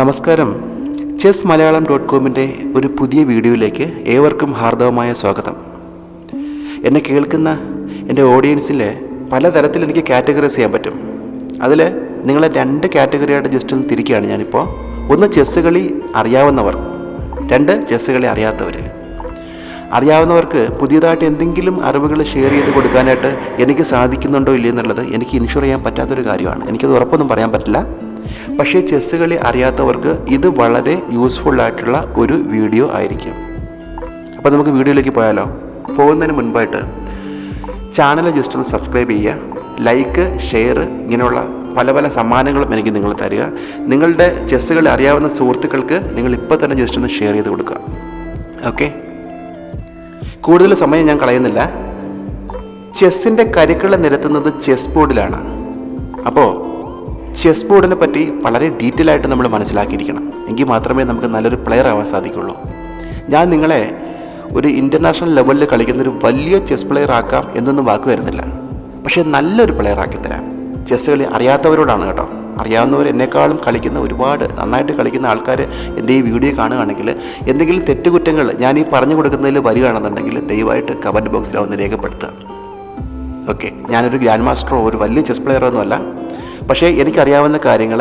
നമസ്കാരം. Chess Malayalam dot കോമിന്റെ ഒരു പുതിയ വീഡിയോയിലേക്ക് ഏവർക്കും ഹാർദവമായ സ്വാഗതം. എന്നെ കേൾക്കുന്ന എന്റെ ഓഡിയൻസിൽ പലതരത്തിൽ എനിക്ക് കാറ്റഗറൈസ് ചെയ്യാൻ പറ്റും. അതിൽ നിങ്ങളെ രണ്ട് കാറ്റഗറിയായിട്ട് ജസ്റ്റ് ഒന്ന് തിരിക്കുകയാണ് ഞാനിപ്പോൾ ഒന്ന് ചെസ് കളി അറിയാവുന്നവർ രണ്ട് ചെസ് കളി അറിയാത്തവർ അറിയാവുന്നവർക്ക് പുതിയതായിട്ട് എന്തെങ്കിലും അറിവുകൾ ഷെയർ ചെയ്ത് കൊടുക്കാനായിട്ട് എനിക്ക് സാധിക്കുന്നുണ്ടോ ഇല്ലയെന്നുള്ളത് എനിക്ക് ഇൻഷുർ ചെയ്യാൻ പറ്റാത്തൊരു കാര്യമാണ്. എനിക്കത് ഉറപ്പൊന്നും പറയാൻ പറ്റില്ല. പക്ഷേ ചെസ്സ് കളി അറിയാത്തവർക്ക് ഇത് വളരെ യൂസ്ഫുൾ ആയിട്ടുള്ള ഒരു വീഡിയോ ആയിരിക്കും. അപ്പോൾ നമുക്ക് വീഡിയോയിലേക്ക് പോയാലോ? പോകുന്നതിന് മുൻപായിട്ട് ചാനൽ ജസ്റ്റ് ഒന്ന് സബ്സ്ക്രൈബ് ചെയ്യുക ലൈക്ക് ഷെയർ ഇങ്ങനെയുള്ള പല പല സമ്മാനങ്ങളും എനിക്ക് നിങ്ങൾ തരിക. നിങ്ങളുടെ ചെസ് കളി അറിയാവുന്ന സുഹൃത്തുക്കൾക്ക് നിങ്ങൾ ഇപ്പോൾ തന്നെ ജസ്റ്റ് ഒന്ന് ഷെയർ ചെയ്ത് കൊടുക്കുക. ഓക്കെ കൂടുതൽ സമയം ഞാൻ കളയുന്നില്ല. ചെസ്സിന്റെ കരുക്കളെ നിരത്തുന്നത് ചെസ് ബോർഡിലാണ് അപ്പോൾ ചെസ് ബോർഡിനെ പറ്റി വളരെ ഡീറ്റെയിൽ ആയിട്ട് നമ്മൾ മനസ്സിലാക്കിയിരിക്കണം. എങ്കിൽ മാത്രമേ നമുക്ക് നല്ലൊരു പ്ലെയർ ആവാൻ സാധിക്കുള്ളൂ. ഞാൻ നിങ്ങളെ ഒരു ഇന്റർനാഷണൽ ലെവലിൽ കളിക്കുന്ന ഒരു വലിയ ചെസ് പ്ലെയർ ആക്കാം എന്നൊന്നും വാക്ക് തരുന്നില്ല. പക്ഷേ നല്ലൊരു പ്ലെയർ ആക്കി തരാം. ചെസ് കളി അറിയാത്തവരോടാണ് കേട്ടോ. അറിയാവുന്നവർ എന്നെക്കാളും കളിക്കുന്ന ഒരുപാട് നന്നായിട്ട് കളിക്കുന്ന ആൾക്കാർ എന്റെ ഈ വീഡിയോ കാണുകയാണെങ്കിൽ എന്തെങ്കിലും തെറ്റുകുറ്റങ്ങൾ ഞാൻ ഈ പറഞ്ഞു കൊടുക്കുന്നതിൽ വരികയാണെന്നുണ്ടെങ്കിൽ ദയവായിട്ട് കമന്റ് ബോക്സിൽ ഒന്ന് രേഖപ്പെടുത്തുക. ഓക്കെ ഞാനൊരു ഗ്രാൻഡ് മാസ്റ്ററോ ഒരു വലിയ ചെസ് പ്ലെയറോ ഒന്നുമല്ല. പക്ഷേ എനിക്കറിയാവുന്ന കാര്യങ്ങൾ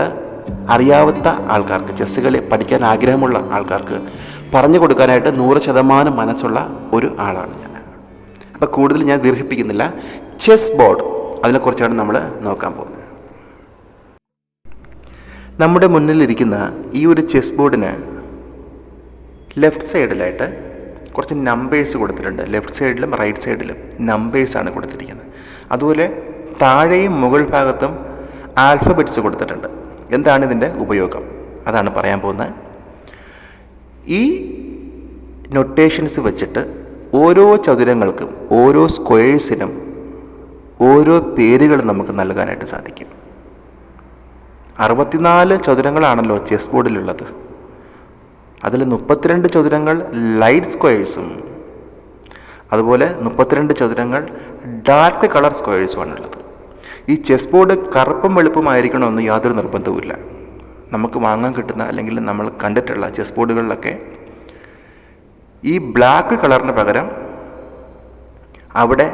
അറിയാവുന്ന ആൾക്കാർക്ക് ചെസ് കളി പഠിക്കാൻ ആഗ്രഹമുള്ള ആൾക്കാർക്ക് പറഞ്ഞു കൊടുക്കാനായിട്ട് നൂറ് ശതമാനം മനസ്സുള്ള ഒരു ആളാണ് ഞാൻ. അപ്പോൾ കൂടുതൽ ഞാൻ ദീർഘിപ്പിക്കുന്നില്ല. ചെസ് ബോർഡ് അതിനെക്കുറിച്ചാണ് നമ്മൾ നോക്കാൻ പോകുന്നത്. നമ്മുടെ മുന്നിലിരിക്കുന്ന ഈ ഒരു ചെസ് ബോർഡിന് ലെഫ്റ്റ് സൈഡിലായിട്ട് കുറച്ച് നമ്പേഴ്സ് കൊടുത്തിട്ടുണ്ട്. ലെഫ്റ്റ് സൈഡിലും റൈറ്റ് സൈഡിലും നമ്പേഴ്സാണ് കൊടുത്തിരിക്കുന്നത്. അതുപോലെ താഴെയും മുകൾ ഭാഗത്തും ആൽഫബറ്റ്സ് കൊടുത്തിട്ടുണ്ട്. എന്താണ് ഇതിന്റെ ഉപയോഗം? അതാണ് പറയാൻ പോകുന്നത്. ഈ നൊട്ടേഷൻസ് വെച്ചിട്ട് ഓരോ ചതുരങ്ങൾക്കും ഓരോ സ്ക്വയേഴ്സിനും ഓരോ പേരുകൾ നമുക്ക് നൽകാനായിട്ട് സാധിക്കും. അറുപത്തിനാല് ചതുരങ്ങളാണല്ലോ ചെസ് ബോർഡിലുള്ളത് അതിൽ മുപ്പത്തിരണ്ട് ചതുരങ്ങൾ ലൈറ്റ് സ്ക്വയേഴ്സും അതുപോലെ മുപ്പത്തിരണ്ട് ചതുരങ്ങൾ ഡാർക്ക് കളർ സ്ക്വയേഴ്സുമാണുള്ളത് ഈ ചെസ് ബോർഡ് കറുപ്പും വെളുപ്പുമായിരിക്കണമെന്ന് യാതൊരു നിർബന്ധവുമില്ല. നമുക്ക് വാങ്ങാൻ കിട്ടുന്ന അല്ലെങ്കിൽ നമ്മൾ കണ്ടിട്ടുള്ള ചെസ് ബോർഡുകളിലൊക്കെ ഈ ബ്ലാക്ക് കളറിന് പകരം അവിടെ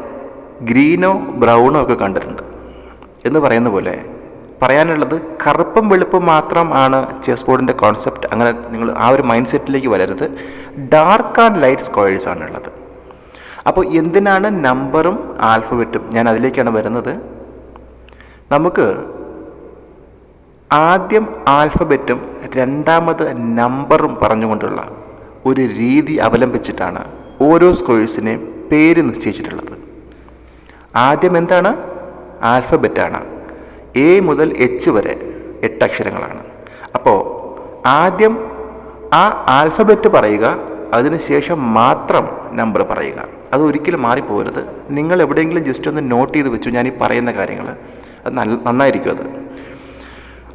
ഗ്രീനോ ബ്രൗണോ ഒക്കെ കണ്ടിട്ടുണ്ട്. എന്ന് പറയുന്ന പോലെ പറയാനുള്ളത് കറുപ്പും വെളുപ്പും മാത്രം ആണ് ചെസ് ബോർഡിന്റെ കോൺസെപ്റ്റ് അങ്ങനെ നിങ്ങൾ ആ ഒരു മൈൻഡ് സെറ്റിലേക്ക് വരരുത്. ഡാർക്ക് ആൻഡ് ലൈറ്റ് സ്ക്വയേഴ്സ് ആണുള്ളത് അപ്പോൾ എന്തിനാണ് നമ്പറും ആൽഫബറ്റും ഞാൻ അതിലേക്കാണ് വരുന്നത്. നമുക്ക് ആദ്യം ആൽഫബറ്റും രണ്ടാമത് നമ്പറും പറഞ്ഞുകൊണ്ടുള്ള ഒരു രീതി അവലംബിച്ചിട്ടാണ് ഓരോ സ്ക്വയേഴ്സിനെയും പേര് നിശ്ചയിച്ചിട്ടുള്ളത്. ആദ്യം എന്താണ്? ആൽഫബറ്റാണ്. എ മുതൽ എച്ച് വരെ എട്ട് അക്ഷരങ്ങളാണ്. അപ്പോൾ ആദ്യം ആ ആൽഫബറ്റ് പറയുക അതിനുശേഷം മാത്രം നമ്പർ പറയുക. അത് ഒരിക്കലും മാറിപ്പോകരുത്. നിങ്ങൾ എവിടെയെങ്കിലും ജസ്റ്റ് ഒന്ന് നോട്ട് ചെയ്ത് വെച്ചു ഞാൻ ഈ പറയുന്ന കാര്യങ്ങൾ നന്നായിരിക്കും അത്.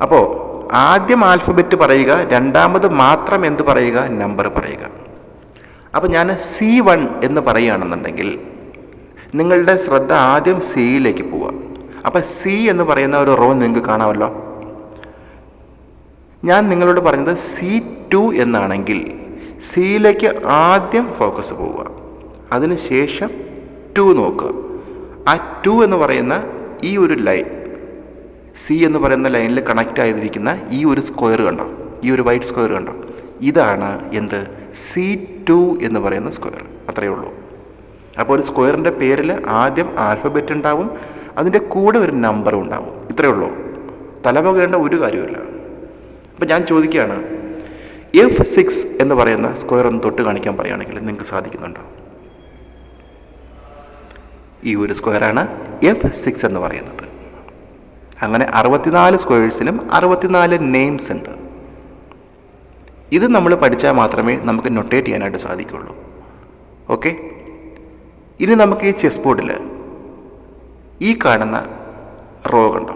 അപ്പോൾ ആദ്യം ആൽഫബറ്റ് പറയുക രണ്ടാമത് മാത്രം എന്ത് പറയുക? നമ്പർ പറയുക. അപ്പോൾ ഞാൻ സി വൺ എന്ന് പറയുകയാണെന്നുണ്ടെങ്കിൽ നിങ്ങളുടെ ശ്രദ്ധ ആദ്യം സിയിലേക്ക് പോവുക. അപ്പോൾ സി എന്ന് പറയുന്ന ഒരു റോ നിങ്ങൾക്ക് കാണാമല്ലോ. ഞാൻ നിങ്ങളോട് പറഞ്ഞത് സി ടു എന്നാണെങ്കിൽ സിയിലേക്ക് ആദ്യം ഫോക്കസ് പോവുക. അതിനുശേഷം ടു നോക്കുക. ആ ടു എന്ന് പറയുന്ന ഈ ഒരു ലൈൻ സി എന്ന് പറയുന്ന ലൈനിൽ കണക്റ്റ് ആയിരിക്കുന്ന ഈ ഒരു സ്ക്വയർ കണ്ടോ? ഈ ഒരു വൈറ്റ് സ്ക്വയർ കണ്ടോ? ഇതാണ് എന്ത്? സി ടു എന്ന് പറയുന്ന സ്ക്വയർ അത്രയേ ഉള്ളൂ. അപ്പോൾ ഒരു സ്ക്വയറിന്റെ പേരിൽ ആദ്യം ആൽഫബറ്റ് ഉണ്ടാവും അതിന്റെ കൂടെ ഒരു നമ്പറും ഉണ്ടാവും. ഇത്രയേ ഉള്ളൂ. തലമുകേണ്ട ഒരു കാര്യമില്ല അപ്പോൾ ഞാൻ ചോദിക്കുകയാണ് എഫ് സിക്സ് എന്ന് പറയുന്ന സ്ക്വയർ ഒന്ന് തൊട്ട് കാണിക്കാൻ പറയുകയാണെങ്കിൽ നിങ്ങൾക്ക് സാധിക്കുന്നുണ്ടോ? ഈ ഒരു സ്ക്വയറാണ് എഫ് സിക്സ് എന്ന് പറയുന്നത്. അങ്ങനെ അറുപത്തിനാല് സ്ക്വയേഴ്സിലും അറുപത്തിനാല് നെയിംസ് ഉണ്ട്. ഇത് നമ്മൾ പഠിച്ചാൽ മാത്രമേ നമുക്ക് നൊട്ടേറ്റ് ചെയ്യാനായിട്ട് സാധിക്കുള്ളൂ ഓക്കെ ഇനി നമുക്ക് ഈ ചെസ് ബോർഡിൽ ഈ കാണുന്ന റോ കണ്ടോ?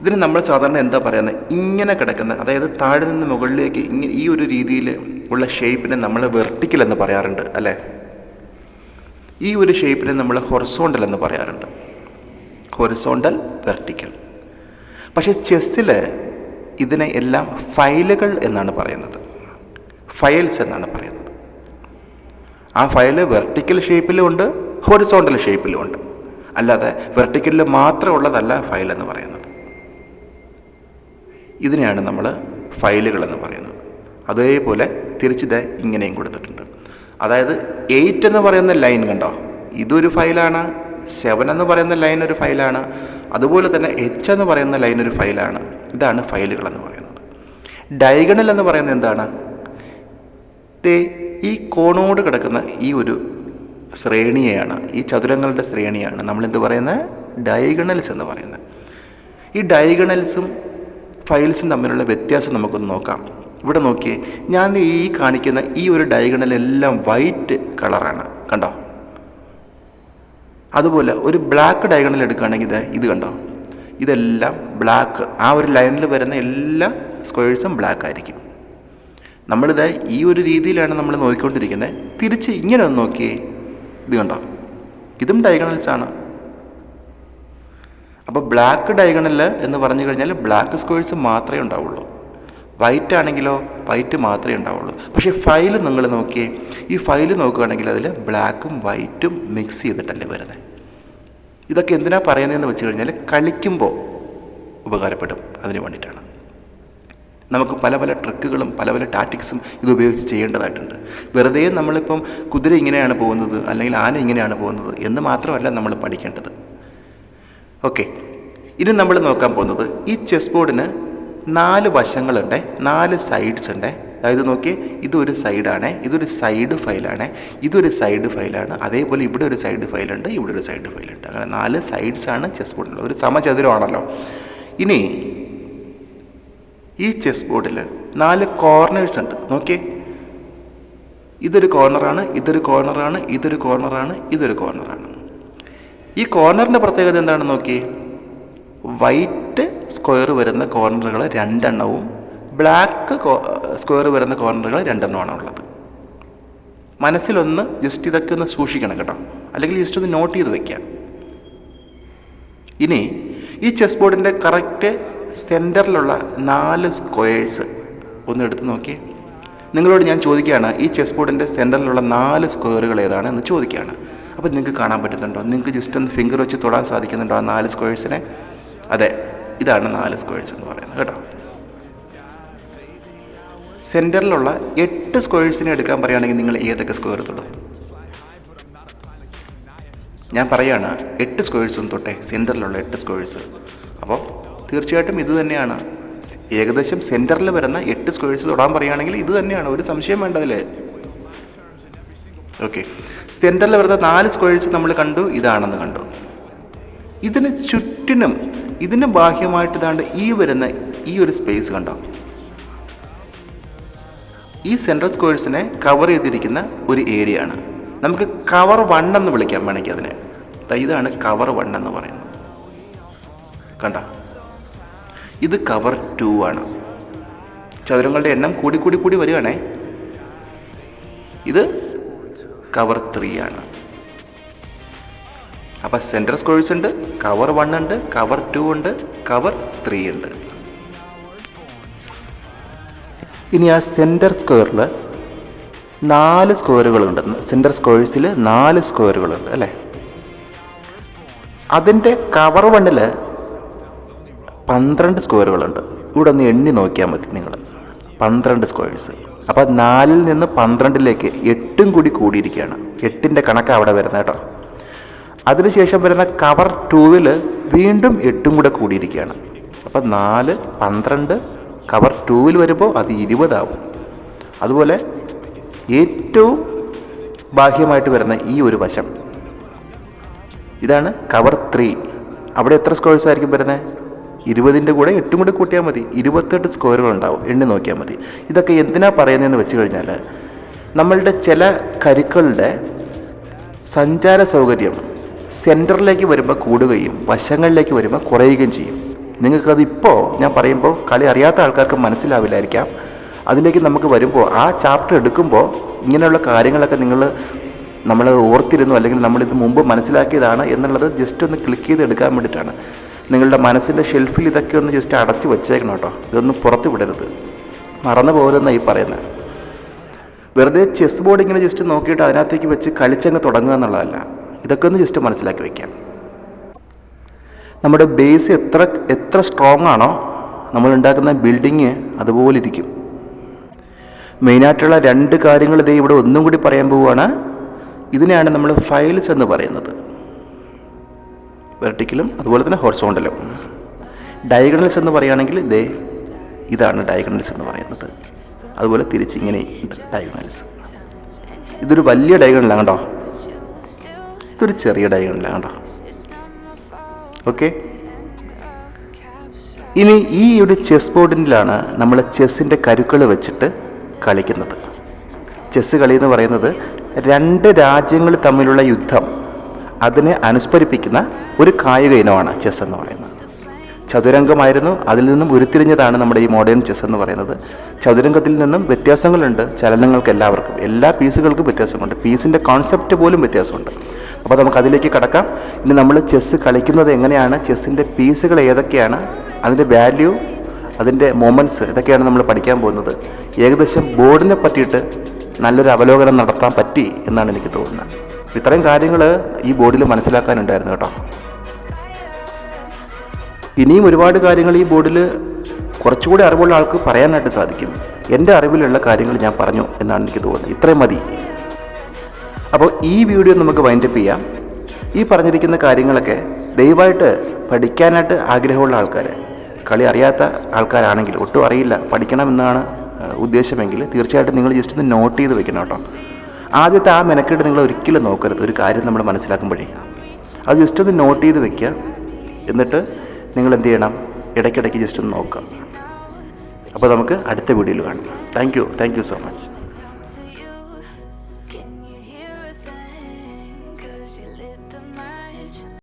ഇതിന് നമ്മൾ സാധാരണ എന്താ പറയുന്നത്? ഇങ്ങനെ കിടക്കുന്ന അതായത് താഴെ നിന്ന് മുകളിലേക്ക് ഇങ്ങനെ ഈ ഒരു രീതിയിൽ ഉള്ള ഷേപ്പിനെ നമ്മൾ വെർട്ടിക്കൽ എന്ന് പറയാറുണ്ട് അല്ലേ? ഈ ഒരു ഷേപ്പിനെ നമ്മൾ ഹൊറിസോണ്ടൽ എന്ന് പറയാറുണ്ട്. ഹൊറിസോണ്ടൽ വെർട്ടിക്കൽ പക്ഷേ ചെസ്സിൽ ഇതിനെ എല്ലാം ഫയലുകൾ എന്നാണ് പറയുന്നത്. ഫയൽസ് എന്നാണ് പറയുന്നത്. ആ ഫയൽ വെർട്ടിക്കൽ ഷേപ്പിലും ഉണ്ട് ഹൊറിസോണ്ടൽ ഷേപ്പിലും ഉണ്ട്. അല്ലാതെ വെർട്ടിക്കലിൽ മാത്രമുള്ളതല്ല ഫയൽ എന്ന് പറയുന്നത്. ഇതിനെയാണ് നമ്മൾ ഫയലുകൾ എന്ന് പറയുന്നത്. അതേപോലെ തിരിച്ചിത് ഇങ്ങനെയും കൊടുത്തിട്ടുണ്ട്. അതായത് എയ്റ്റ് എന്ന് പറയുന്ന ലൈൻ കണ്ടോ? ഇതൊരു ഫയലാണ് സെവൻ എന്ന് പറയുന്ന ലൈൻ ഒരു ഫയലാണ് അതുപോലെ തന്നെ എച്ച് എന്ന് പറയുന്ന ലൈൻ ഒരു ഫയലാണ് ഇതാണ് ഫയലുകൾ എന്ന് പറയുന്നത്. ഡയഗണൽ എന്ന് പറയുന്നത് എന്താണ്? ഈ കോണോട് കിടക്കുന്ന ഈ ഒരു ശ്രേണിയാണ് ഈ ചതുരങ്ങളുടെ ശ്രേണിയാണ്. നമ്മളെന്ത് പറയുന്നത്? ഡയഗണൽസ് എന്ന് പറയുന്നത്. ഈ ഡയഗണൽസും ഫയൽസും തമ്മിലുള്ള വ്യത്യാസം നമുക്കൊന്ന് നോക്കാം. ഇവിടെ നോക്കിയേ ഞാൻ ഈ കാണിക്കുന്ന ഈ ഒരു ഡയഗണൽ എല്ലാം വൈറ്റ് കളറാണ് കണ്ടോ? അതുപോലെ ഒരു ബ്ലാക്ക് ഡയഗണൽ എടുക്കുകയാണെങ്കിൽ ഇത് ഇത് കണ്ടോ? ഇതെല്ലാം ബ്ലാക്ക് ആ ഒരു ലൈനിൽ വരുന്ന എല്ലാ സ്ക്വയേഴ്സും ബ്ലാക്ക് ആയിരിക്കും. നമ്മളിത് ഈ ഒരു രീതിയിലാണ് നമ്മൾ നോക്കിക്കൊണ്ടിരിക്കുന്നത് തിരിച്ച് ഇങ്ങനെ ഒന്ന് നോക്കിയേ. ഇത് കണ്ടോ? ഇതും ഡയഗണൽസ് ആണ്. അപ്പോൾ ബ്ലാക്ക് ഡയഗണൽ എന്ന് പറഞ്ഞു കഴിഞ്ഞാൽ ബ്ലാക്ക് സ്ക്വയേഴ്സ് മാത്രമേ ഉണ്ടാവുള്ളൂ. വൈറ്റ് ആണെങ്കിലോ വൈറ്റ് മാത്രമേ ഉണ്ടാവുള്ളൂ. പക്ഷേ ഫയൽ നിങ്ങൾ നോക്കിയേ. ഈ ഫയൽ നോക്കുകയാണെങ്കിൽ അതിൽ ബ്ലാക്കും വൈറ്റും മിക്സ് ചെയ്തിട്ടല്ലേ വരുന്നത് ഇതൊക്കെ എന്തിനാണ് പറയുന്നതെന്ന് വെച്ച് കഴിഞ്ഞാൽ കളിക്കുമ്പോൾ ഉപകാരപ്പെടും. അതിന് വേണ്ടിയിട്ടാണ്. നമുക്ക് പല പല ട്രിക്കുകളും പല പല ടാറ്റിക്സും ഇത് ഉപയോഗിച്ച് ചെയ്യേണ്ടതായിട്ടുണ്ട്. വെറുതെ നമ്മളിപ്പം കുതിര ഇങ്ങനെയാണ് പോകുന്നത് അല്ലെങ്കിൽ ആന ഇങ്ങനെയാണ് പോകുന്നത് എന്ന് മാത്രമല്ല നമ്മൾ പഠിക്കേണ്ടത്. ഓക്കെ. ഇനി നമ്മൾ നോക്കാൻ പോകുന്നത് ഈ ചെസ് ബോർഡിന് നാല് വശങ്ങളുണ്ട് നാല് സൈഡ്സ് ഉണ്ട് അതായത് നോക്കി ഇതൊരു സൈഡാണ് ഇതൊരു സൈഡ് ഫയലാണ് ഇതൊരു സൈഡ് ഫയലാണ് അതേപോലെ ഇവിടെ ഒരു സൈഡ് ഫയലുണ്ട് ഇവിടെ ഒരു സൈഡ് ഫയലുണ്ട്. അങ്ങനെ നാല് സൈഡ്സാണ് ചെസ് ബോർഡിൽ ഒരു സമചതുരമാണല്ലോ. ഇനി ഈ ചെസ് ബോർഡിൽ നാല് കോർണേഴ്സ് ഉണ്ട്. നോക്കിയേ ഇതൊരു കോർണറാണ് ഇതൊരു കോർണറാണ് ഇതൊരു കോർണറാണ് ഇതൊരു കോർണറാണ് ഈ കോർണറിന്റെ പ്രത്യേകത എന്താണെന്ന് നോക്കി വൈറ്റ് സ്ക്വയർ വരുന്ന കോർണറുകൾ രണ്ടെണ്ണവും ബ്ലാക്ക് സ്ക്വയർ വരുന്ന കോർണറുകൾ രണ്ടെണ്ണമാണ് ഉള്ളത്. മനസ്സിലൊന്ന് ജസ്റ്റ് ഇതൊക്കെ ഒന്ന് സൂക്ഷിക്കണം കേട്ടോ. അല്ലെങ്കിൽ ജസ്റ്റ് ഒന്ന് നോട്ട് ചെയ്ത് വയ്ക്കാം ഇനി ഈ ചെസ് ബോർഡിന്റെ കറക്റ്റ് സെന്ററിലുള്ള നാല് സ്ക്വയേഴ്സ് ഒന്ന് എടുത്ത് നോക്കിയേ. നിങ്ങളോട് ഞാൻ ചോദിക്കുകയാണ് ഈ ചെസ് ബോർഡിന്റെ സെന്ററിലുള്ള നാല് സ്ക്വയറുകൾ ഏതാണ് എന്ന് ചോദിക്കുകയാണ്. അപ്പോൾ നിങ്ങൾക്ക് കാണാൻ പറ്റുന്നുണ്ടോ? നിങ്ങൾക്ക് ജസ്റ്റ് ഒന്ന് ഫിംഗർ വെച്ച് തൊടാൻ സാധിക്കുന്നുണ്ടോ ആ നാല് സ്ക്വയേഴ്സിനെ അതെ ഇതാണ് നാല് സ്ക്വയേഴ്സ് എന്ന് പറയുന്നത് കേട്ടോ. സെന്ററിലുള്ള എട്ട് സ്ക്വയേഴ്സിനെ എടുക്കാൻ പറയുകയാണെങ്കിൽ നിങ്ങൾ ഏതൊക്കെ സ്ക്വയർ തൊടും ഞാൻ പറയുകയാണ് എട്ട് സ്ക്വയേഴ്സും തൊട്ടെ സെന്ററിലുള്ള എട്ട് സ്ക്വയേഴ്സ് അപ്പോൾ തീർച്ചയായിട്ടും ഇത് തന്നെയാണ്. ഏകദേശം സെന്ററിൽ വരുന്ന എട്ട് സ്ക്വയേഴ്സ് തൊടാൻ പറയുകയാണെങ്കിൽ ഇത് തന്നെയാണ്. ഒരു സംശയം വേണ്ടതില്ലേ ഓക്കെ. സെന്ററിൽ വരുന്ന നാല് സ്ക്വയേഴ്സ് നമ്മൾ കണ്ടു. ഇതാണെന്ന് കണ്ടു. ഇതിന് ചുറ്റിനും ഇതിന് ബാഹ്യമായിട്ട് ഇതാണ്ട് ഈ വരുന്ന ഈ ഒരു സ്പേസ് കണ്ടോ? ഈ സെൻട്രൽ സ്ക്വയേഴ്സിനെ കവർ ചെയ്തിരിക്കുന്ന ഒരു ഏരിയ ആണ്. നമുക്ക് കവർ വൺ എന്ന് വിളിക്കാം വേണമെങ്കിൽ അതിനെ. ഇതാണ് കവർ വൺ എന്ന് പറയുന്നത്. കണ്ട? ഇത് കവർ ടു ആണ്. ചതുരങ്ങളുടെ എണ്ണം കൂടി കൂടി കൂടി വരികയാണേ ഇത് കവർ ത്രീ ആണ്. അപ്പോൾ സെൻട്രൽ സ്ക്വയേഴ്സ് ഉണ്ട് കവർ വൺ ഉണ്ട് കവർ ടു ഉണ്ട് കവർ ത്രീ ഉണ്ട്. ഇനി ആ സെന്റർ സ്ക്വയറിൽ നാല് സ്ക്വയറുകളുണ്ട് സെന്റർ സ്ക്വയേഴ്സിൽ നാല് സ്ക്വയറുകളുണ്ട് അല്ലേ? അതിന്റെ കവർ വണ്ണിൽ പന്ത്രണ്ട് സ്ക്വയറുകളുണ്ട് ഇവിടെ ഒന്ന് എണ്ണി നോക്കിയാൽ മതി നിങ്ങൾ പന്ത്രണ്ട് സ്ക്വയേഴ്സ് അപ്പോൾ നാലിൽ നിന്ന് പന്ത്രണ്ടിലേക്ക് എട്ടും കൂടി കൂടിയിരിക്കുകയാണ്. എട്ടിന്റെ കണക്ക് അവിടെ വരുന്നത് കേട്ടോ. അതിനുശേഷം വരുന്ന കവർ ടൂവിൽ വീണ്ടും എട്ടും കൂടെ കൂടിയിരിക്കുകയാണ്. അപ്പോൾ നാല് പന്ത്രണ്ട് കവർ ടൂവിൽ വരുമ്പോൾ അത് ഇരുപതാവും. അതുപോലെ ഏറ്റവും ബാഹ്യമായിട്ട് വരുന്ന ഈ ഒരു വശം. ഇതാണ് കവർ ത്രീ. അവിടെ എത്ര സ്ക്വയർസ് ആയിരിക്കും വരുന്നത്? ഇരുപതിന്റെ കൂടെ എട്ടും കൂടെ കൂട്ടിയാൽ മതി. ഇരുപത്തെട്ട് സ്ക്വയറുകൾ ഉണ്ടാവും. എണ്ണി നോക്കിയാൽ മതി. ഇതൊക്കെ എന്തിനാ പറയുന്നതെന്ന് വെച്ച് കഴിഞ്ഞാൽ നമ്മളുടെ ചില കരുക്കളുടെ സഞ്ചാര സൗകര്യം സെന്ററിലേക്ക് വരുമ്പോൾ കൂടുകയും വശങ്ങളിലേക്ക് വരുമ്പോൾ കുറയുകയും ചെയ്യും. നിങ്ങൾക്കത് ഇപ്പോൾ ഞാൻ പറയുമ്പോൾ കളി അറിയാത്ത ആൾക്കാർക്ക് മനസ്സിലാവില്ലായിരിക്കാം. അതിലേക്ക് നമുക്ക് വരുമ്പോൾ ആ ചാപ്റ്റർ എടുക്കുമ്പോൾ ഇങ്ങനെയുള്ള കാര്യങ്ങളൊക്കെ നിങ്ങൾ നമ്മൾ ഓർത്തിരുന്നു അല്ലെങ്കിൽ നമ്മളിത് മുമ്പ് മനസ്സിലാക്കിയതാണ് എന്നുള്ളത് ജസ്റ്റ് ഒന്ന് ക്ലിക്ക് ചെയ്ത് എടുക്കാൻ വേണ്ടിയിട്ടാണ്. നിങ്ങളുടെ മനസ്സിന്റെ ഷെൽഫിൽ ഇതൊക്കെ ഒന്ന് ജസ്റ്റ് അടച്ചു വെച്ചേക്കണം കേട്ടോ. ഇതൊന്നും പുറത്ത് വിടരുത്. മറന്നു പോകരുതെന്നാണ് ഈ പറയുന്നത് വെറുതെ ചെസ് ബോർഡ് ഇങ്ങനെ ജസ്റ്റ് നോക്കിയിട്ട് അതിനകത്തേക്ക് വെച്ച് കളിച്ചങ്ങ് തുടങ്ങുക എന്നുള്ളതല്ല. ഇതൊക്കെ ഒന്ന് ജസ്റ്റ് മനസ്സിലാക്കി വയ്ക്കാം നമ്മുടെ ബേസ് എത്ര എത്ര സ്ട്രോങ് ആണോ നമ്മൾ ഉണ്ടാക്കുന്ന ബിൽഡിങ് അതുപോലെ ഇരിക്കും. മെയിനായിട്ടുള്ള രണ്ട് കാര്യങ്ങൾ ഇതേ ഇവിടെ ഒന്നും കൂടി പറയാൻ പോവുകയാണ്. ഇതിനെയാണ് നമ്മൾ ഫയൽസ് എന്ന് പറയുന്നത്. വെർട്ടിക്കലും അതുപോലെ തന്നെ ഹോർസോണ്ടലും ഡയഗണൽസ് എന്ന് പറയുകയാണെങ്കിൽ ഇതേ ഇതാണ് ഡയഗണൽസ് എന്ന് പറയുന്നത്. അതുപോലെ തിരിച്ച് ഇങ്ങനെ ഡയഗണൽസ് ഇതൊരു വലിയ ഡയഗണലാണ് കേട്ടോ ഇതൊരു ചെറിയ ഡയഗണലാണ് കേട്ടോ ഓക്കെ? ഇനി ഈ ഒരു ചെസ് ബോർഡിലാണ് നമ്മൾ ചെസ്സിന്റെ കരുക്കൾ വെച്ചിട്ട് കളിക്കുന്നത്. ചെസ്സ് കളി എന്ന് പറയുന്നത് രണ്ട് രാജ്യങ്ങൾ തമ്മിലുള്ള യുദ്ധം. അതിനെ അനുസ്മരിപ്പിക്കുന്ന ഒരു കായിക ഇനമാണ് ചെസ് എന്ന് പറയുന്നത്. ചതുരംഗമായിരുന്നു. അതിൽ നിന്നും ഉരുത്തിരിഞ്ഞതാണ് നമ്മുടെ ഈ മോഡേൺ ചെസ് എന്ന് പറയുന്നത്. ചതുരംഗത്തിൽ നിന്നും വ്യത്യാസങ്ങളുണ്ട് ചലനങ്ങൾക്ക് എല്ലാവർക്കും. എല്ലാ പീസുകൾക്കും വ്യത്യാസമുണ്ട്. പീസിന്റെ കോൺസെപ്റ്റ് പോലും വ്യത്യാസമുണ്ട്. അപ്പോൾ നമുക്ക് അതിലേക്ക് കടക്കാം. ഇനി നമ്മൾ ചെസ്സ് കളിക്കുന്നത് എങ്ങനെയാണ്? ചെസ്സിന്റെ പീസുകൾ ഏതൊക്കെയാണ്? അതിന്റെ വാല്യൂ അതിന്റെ മൊമെന്റ്സ് ഇതൊക്കെയാണ് നമ്മൾ പഠിക്കാൻ പോകുന്നത്. ഏകദേശം ബോർഡിനെ പറ്റിയിട്ട് നല്ലൊരു അവലോകനം നടത്താൻ പറ്റി എന്നാണ് എനിക്ക് തോന്നുന്നത്. ഇത്രയും കാര്യങ്ങൾ ഈ ബോർഡിൽ മനസ്സിലാക്കാനുണ്ടായിരുന്നു കേട്ടോ. ഇനിയും ഒരുപാട് കാര്യങ്ങൾ ഈ ബോർഡിൽ കുറച്ചുകൂടി അറിവുള്ള ആൾക്ക് പറയാനായിട്ട് സാധിക്കും. എന്റെ അറിവിലുള്ള കാര്യങ്ങൾ ഞാൻ പറഞ്ഞു എന്നാണ് എനിക്ക് തോന്നുന്നത്. ഇത്രയും മതി. അപ്പോൾ ഈ വീഡിയോ നമുക്ക് വൈൻഡപ്പ് ചെയ്യാം. ഈ പറഞ്ഞിരിക്കുന്ന കാര്യങ്ങളൊക്കെ ദയവായിട്ട് പഠിക്കാനായിട്ട് ആഗ്രഹമുള്ള ആൾക്കാർ കളി അറിയാത്ത ആൾക്കാരാണെങ്കിൽ ഒട്ടും അറിയില്ല പഠിക്കണമെന്നാണ് ഉദ്ദേശമെങ്കിൽ തീർച്ചയായിട്ടും നിങ്ങൾ ജസ്റ്റ് ഒന്ന് നോട്ട് ചെയ്ത് വെക്കണം കേട്ടോ. ആദ്യത്തെ ആ മെനക്കെട്ട് നിങ്ങൾ ഒരിക്കലും നോക്കരുത്. ഒരു കാര്യം നമ്മൾ മനസ്സിലാക്കുമ്പോഴേ. അത് ജസ്റ്റ് ഒന്ന് നോട്ട് ചെയ്ത് വെക്കുക. എന്നിട്ട് നിങ്ങൾ എന്ത് ചെയ്യണം? ഇടയ്ക്കിടയ്ക്ക് ജസ്റ്റ് ഒന്ന് നോക്കുക. അപ്പോൾ നമുക്ക് അടുത്ത വീഡിയോയിൽ കാണാം. Thank you thank you so much